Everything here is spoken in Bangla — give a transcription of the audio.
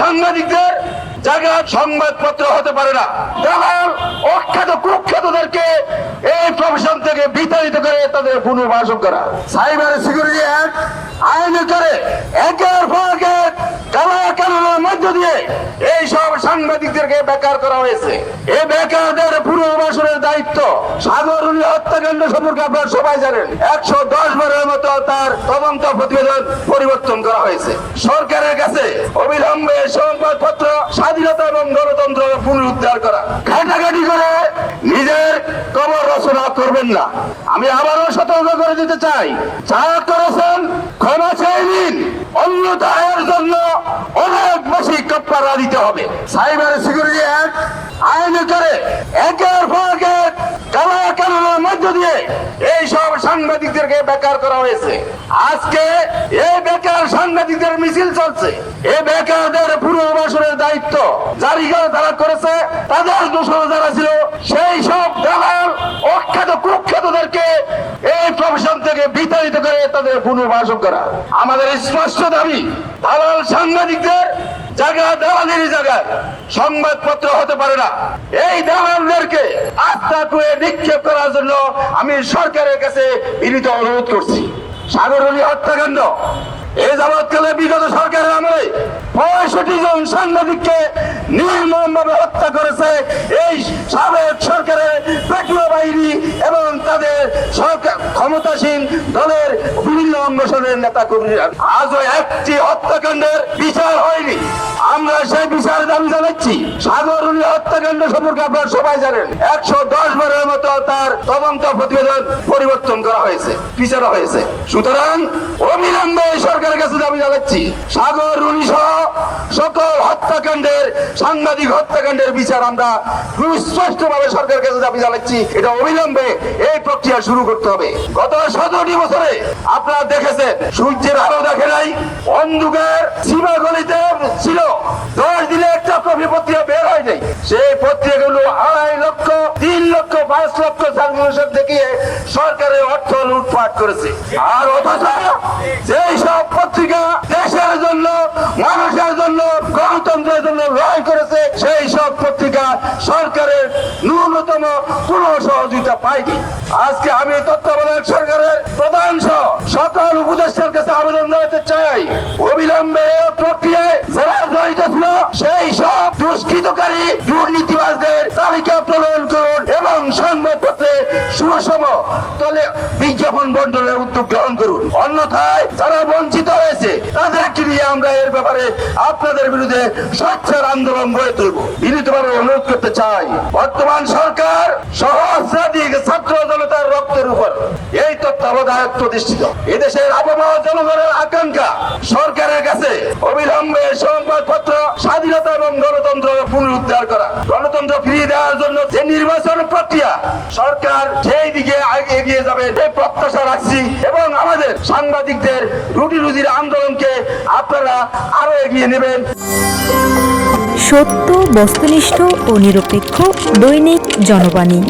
সাংবাদিকদের জায়গা সংবাদপত্র হতে পারে না। দালাল অখ্যাত কুখ্যাতদেরকে এই প্রফেশন থেকে বিতাড়িত করে তাদের পুনর্বাসন করা। সাইবার সিকিউরিটি অ্যাক্ট আইন করে একের পর এক কালা কানুনের মধ্য দিয়ে এই সব সাংবাদিকদেরকে বেকার করা হয়েছে। এই বেকারদের পুনর্বাসনের দায়িত্ব সাগরুনি হত্যাকাণ্ড সম্পর্কে আপনারা সবাই জানেন, একশো দশ বারের মতো তার তদন্ত প্রতিবেদন পরিবর্তন করা হয়েছে। সরকারের কাছে অবিলম্বে সংবাদপত্র, স্বাধীনতা এবং গণতন্ত্র পুনরুদ্ধার করা। ঘাটাঘাটি করে নিজের কবর রচনা করবেন না। আমি আবারও সতর্ক করে দিতে চাই যা করেছেন, ক্ষমা অন্যতা এর জন্য অনেক বেশি কপ্পারা দিতে হবে। সাইবার সিকিউরিটি অ্যাক্ট আইন করে এক কালা কানুনের মধ্য দিয়ে এই সব সাংবাদিকদেরকে বেকার করা হয়েছে। আজকে এই বেকার সাংবাদিকদের মিছিল চলছে। এই বেকারদের পুনর্বাসনের দায়িত্ব করে তারা করেছে। তাদের দোষ যারা ছিল, সেই সব দালাল, অখ্যাত কুখ্যাতদেরকে প্রফেশন থেকে বিতাড়িত করে তাদের পুনর্বাসন করা। আমাদের স্পষ্ট দাবি দালাল সাংবাদিকদের জায়গা দালালের জায়গা সংবাদপত্র হতে পারে না। এই দালালদেরকে আস্থা করে নিক্ষেপ করার জন্য আমি সরকারের কাছে বিনীত অনুরোধ করছি। সাগরণী হত্যাকাণ্ড এই যাবৎকালে বিগত সরকারের আমলে পঁয়ষট্টি জন সাংবাদিককে নির্মমভাবে হত্যা করেছে এই সাবেক সরকারের পেট্রো বাহিনী এবং তাদের সরকার ক্ষমতাসীন দলের অঙ্গসনের নেতা কর্মীরা আজও একটি হত্যাকাণ্ডের বিচার হয়নি। আমরা সেই বিচার দাবি জানাচ্ছি। সাগরণী হত্যাকাণ্ড সম্পর্কে আপনারা সবাই জানেন। একশো দশ বারের মতো তার তদন্ত প্রতিবেদন পরিবর্তন করা হয়েছে, বিচার হয়েছে। সুতরাং অবিলম্বে সরকারের কাছে দাবি জানাচ্ছি, সাগর রুনি সহ সকল হত্যাকাণ্ডের, সাংবাদিক হত্যাকাণ্ডের বিচার আমরা সুস্পষ্ট ভাবে সরকারের কাছে দাবি জানাচ্ছি। এটা অবিলম্বে এই প্রক্রিয়া শুরু করতে হবে। গত সতেরোটি বছরে আপনারা দেখেছেন সূর্যের আলো দেখে নাই, অন্ধকার সীমা গলিতে ছিল। দশ দিনে একটা কফি পত্রিকা বের হয় নাই। সেই পত্রিকাগুলো আড়াই লক্ষ, তিন লক্ষ, পাঁচ লক্ষ সার্কুলেশন দেখিয়ে সরকারের অর্থ লুটপাট করেছে। আর অথচ যেই সব পত্রিকা দেশের জন্য, মানুষের জন্য, গণতন্ত্রের জন্য লড়াই করেছে, সেই সব পত্রিকা সরকারের ন্যূনতম কোন সহযোগিতা পাইনি। আজকে আমি তত্ত্বাবধায়ক সরকারের প্রধান সহ সকল উপদেষ্টার কাছে আবেদন জানাতে চাই। অবিলম্বে প্রক্রিয়ায় যারা জড়িত ছিল, সেই সব দুষ্কৃতকারী দুর্নীতিবাজদের তালিকা প্রণয়ন করুন এবং সংবাদপত্রে সুষম তলে বিজ্ঞাপন বন্টনের উদ্যোগ গ্রহণ করুন। অন্যথায় যারা বঞ্চিত হয়েছে, তাদেরকে নিয়ে আমরা এর ব্যাপারে আপনাদের বিরুদ্ধে স্বচ্ছার আন্দোলন গড়ে তুলব। বিনীতভাবে অনুরোধ করতে চাই, বর্তমান সরকার সহস্রাধিক ছাত্র জনতার রক্তের উপর এই তত্ত্বাবধায়ক প্রতিষ্ঠিত। এদেশের আবহাওয়া জনগণের আকাঙ্ক্ষা, সরকারের কাছে অবিলম্বে সংবাদপত্র, স্বাধীনতা এবং গণতন্ত্র পুনরুদ্ধার করা। গণতন্ত্র ফিরিয়ে দেওয়ার জন্য যে নির্বাচন প্রক্রিয়া, সরকার সেই দিকে এগিয়ে যাবে এই প্রত্যাশা রাখছি এবং আমাদের সাংবাদিকদের রুটি রুজির আন্দোলনকে আপনারা আরও এগিয়ে নেবেন। সত্য, বস্তুনিষ্ঠ ও নিরপেক্ষ দৈনিক জনবাণী।